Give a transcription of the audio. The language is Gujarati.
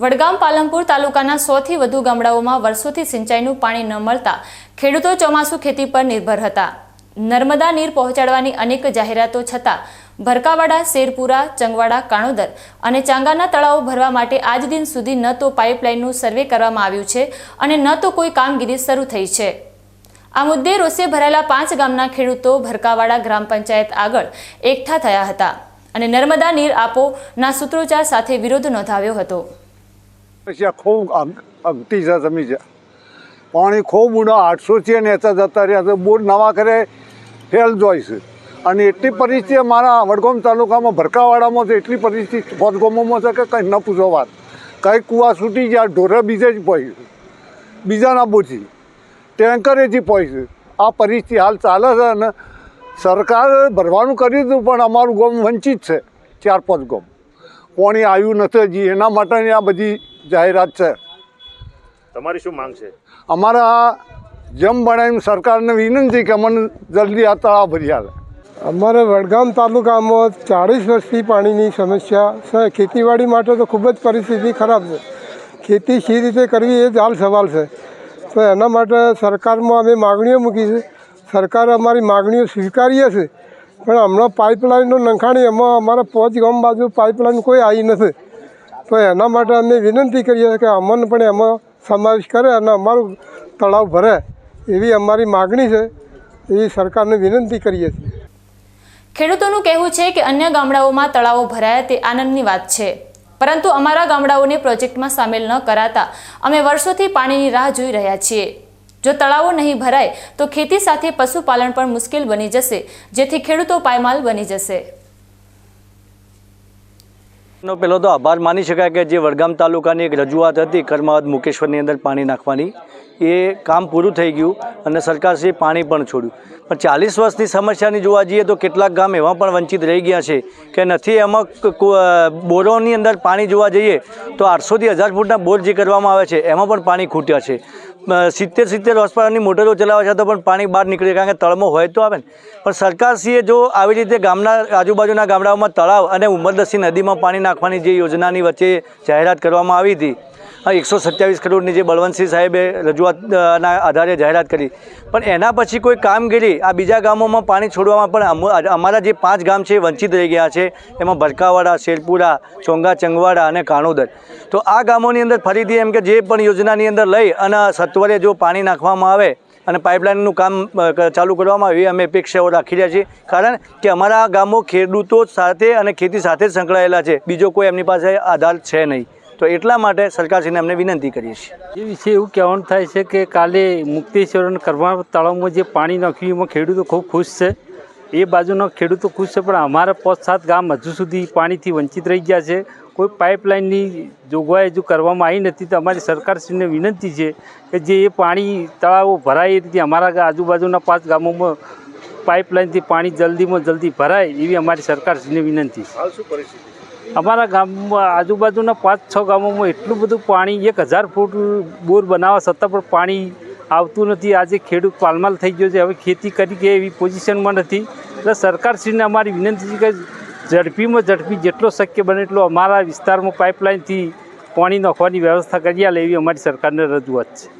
વડગામ પાલનપુર તાલુકાના સોથી વધુ ગામડાઓમાં વર્ષોથી સિંચાઈનું પાણી ન મળતા ખેડૂતો ચોમાસુ ખેતી પર નિર્ભર હતા. નર્મદા નીર પહોંચાડવાની અનેક જાહેરાતો છતાં ભરકાવાડા, શેરપુરા, ચંગવાડા, કાણોદર અને ચાંગાના તળાવો ભરવા માટે આજ દિન સુધી ન તો પાઇપલાઇનનું સર્વે કરવામાં આવ્યું છે અને ન તો કોઈ કામગીરી શરૂ થઈ છે. આ મુદ્દે રોષે ભરાયેલા પાંચ ગામના ખેડૂતો ભરકાવાડા ગ્રામ પંચાયત આગળ એકઠા થયા હતા અને નર્મદા નીર આપોના સૂત્રોચ્ચાર સાથે વિરોધ નોંધાવ્યો હતો. છે જમી છે પાણી ખૂબ ઊંડો, આઠસો છે ને એતા જતા રહ્યા. છે બોર નવા કરે ફેલ જોઈ છે. અને એટલી પરિસ્થિતિ અમારા વડગામ તાલુકામાં ભરકાવાડામાં છે. એટલી પરિસ્થિતિ વડગામોમાં છે કે કંઈ ન પૂછો વાત. કંઈ કૂવા છૂટી ગયા, ઢોરે બીજે જ પડી બીજાના બોથી ટેન્કરેથી છે. આ પરિસ્થિતિ હાલ ચાલે છે અને સરકાર ભરવાનું કર્યું હતું, પણ અમારું ગામ વંચિત છે. ચાર પાંચ ગામ. કોણી આવ્યું નથી હજી. એના માટેની આ બધી જાહેરાત છે. તમારી શું માંગ છે? અમારા જેમ બને એમ સરકારને વિનંતી કે અમને જલ્દી આ તળાવ ભરી આવે. અમારે વડગામ તાલુકામાં ચાળીસ વર્ષથી પાણીની સમસ્યા છે. ખેતીવાડી માટે તો ખૂબ જ પરિસ્થિતિ ખરાબ છે. ખેતી શી રીતે કરવી એ જ હાલ સવાલ છે. તો એના માટે સરકારમાં અમે માગણીઓ મૂકી છે. સરકારે અમારી માગણીઓ સ્વીકારીએ છે. પણ હમણાં પાઇપલાઇનનો નંખાણી એમાં અમારા પોચ ગામ બાજુ પાઇપલાઇન કોઈ આવી નથી. તો એના માટે અમે વિનંતી કરીએ કે અમને પણ એમાં સમાવેશ કરે અને અમારું તળાવ ભરે એવી અમારી માગણી છે, એવી સરકારને વિનંતી કરીએ છીએ. ખેડૂતોનું કહેવું છે કે અન્ય ગામડાઓમાં તળાવો ભરાયા તે આનંદની વાત છે. પરંતુ અમારા ગામડાઓને પ્રોજેક્ટમાં સામેલ ન કરાતા અમે વર્ષોથી પાણીની રાહ જોઈ રહ્યા છીએ. જો તળાવો નહીં ભરાય તો ખેતી સાથે પશુપાલન પણ મુશ્કેલ બની જશે, જેથી ખેડૂતો પાયમાલ બની જશે. નો પહેલો તો આભાર માની શકાય કે જે વડગામ તાલુકાની એક રજૂઆત હતી કર્માવત મુકેશ્વરની અંદર પાણી નાખવાની, એ કામ પૂરું થઈ ગયું અને સરકારશ્રીએ પાણી પણ છોડ્યું. પણ ચાલીસ વર્ષની સમસ્યાની જોવા જઈએ તો કેટલાક ગામ એવા પણ વંચિત રહી ગયા છે કે નથી, એમાં બોરોની અંદર પાણી જોવા જઈએ તો આઠસોથી હજાર ફૂટના બોર જે કરવામાં આવે છે, એમાં પણ પાણી ખૂટ્યા છે. સિત્તેર સિત્તેર હોર્સપાવરની મોટરો ચલાવવા છતાં પણ પાણી બહાર નીકળે કારણ કે તળમો હોય તો આવે ને. પણ સરકારશ્રીએ જો આવી રીતે ગામના, આજુબાજુના ગામડાઓમાં તળાવ અને ઉમરદસી નદીમાં પાણી નાખવાની જે યોજનાની વચ્ચે જાહેરાત કરવામાં આવી હતી એકસો સત્યાવીસ કરોડની જે બળવંતસિંહ સાહેબે રજૂઆતના આધારે જાહેરાત કરી. પણ એના પછી કોઈ કામગીરી આ બીજા ગામોમાં પાણી છોડવામાં પણ અમ- અમારા જે પાંચ ગામ છે વંચિત રહી ગયા છે. એમાં ભરકાવાડા, શેરપુરા ચોંગા ચંગવાડા અને કાણોદર. તો આ ગામોની અંદર ફરીથી એમ કે જે પણ યોજનાની અંદર લઈ અને સત્વરે જો પાણી નાખવામાં આવે અને પાઇપલાઇનનું કામ ચાલુ કરવામાં એવી અમે અપેક્ષાઓ રાખી રહ્યા છીએ. કારણ કે અમારા ગામો ખેડૂતો સાથે અને ખેતી સાથે જ સંકળાયેલા છે. બીજો કોઈ એમની પાસે આધાર છે નહીં. તો એટલા માટે સરકારશ્રીને અમને વિનંતી કરીએ છીએ. એ વિશે એવું કહેવાનું થાય છે કે કાલે મુક્તેશ્વર અને કરવા તળાવમાં જે પાણી નાખ્યું એમાં ખેડૂતો ખૂબ ખુશ છે. એ બાજુના ખેડૂતો ખુશ છે પણ અમારા પાંચ સાત ગામ હજુ સુધી પાણીથી વંચિત રહી ગયા છે. કોઈ પાઇપલાઇનની જોગવાઈ હજુ કરવામાં આવી નથી તો અમારી સરકારશ્રીને વિનંતી છે કે જે એ પાણી તળાવો ભરાય એ રીતે અમારા આજુબાજુના પાંચ ગામોમાં પાઇપલાઇનથી પાણી જલ્દીમાં જલ્દી ભરાય એવી અમારી સરકારશ્રીને વિનંતી છે. અમારા ગામમાં આજુબાજુના પાંચ છ ગામોમાં એટલું બધું પાણી, એક હજાર ફૂટ બોર બનાવવા છતાં પણ પાણી આવતું નથી. આજે ખેડૂત પાલમાલ થઈ ગયો છે. હવે ખેતી કરી કે એવી પોઝિશનમાં નથી. એટલે સરકારશ્રીને અમારી વિનંતી છે કે ઝડપીમાં ઝડપી જેટલો શક્ય બને એટલો અમારા વિસ્તારમાં પાઇપલાઇનથી પાણી નાખવાની વ્યવસ્થા કરી આલે એવી અમારી સરકારને રજૂઆત છે.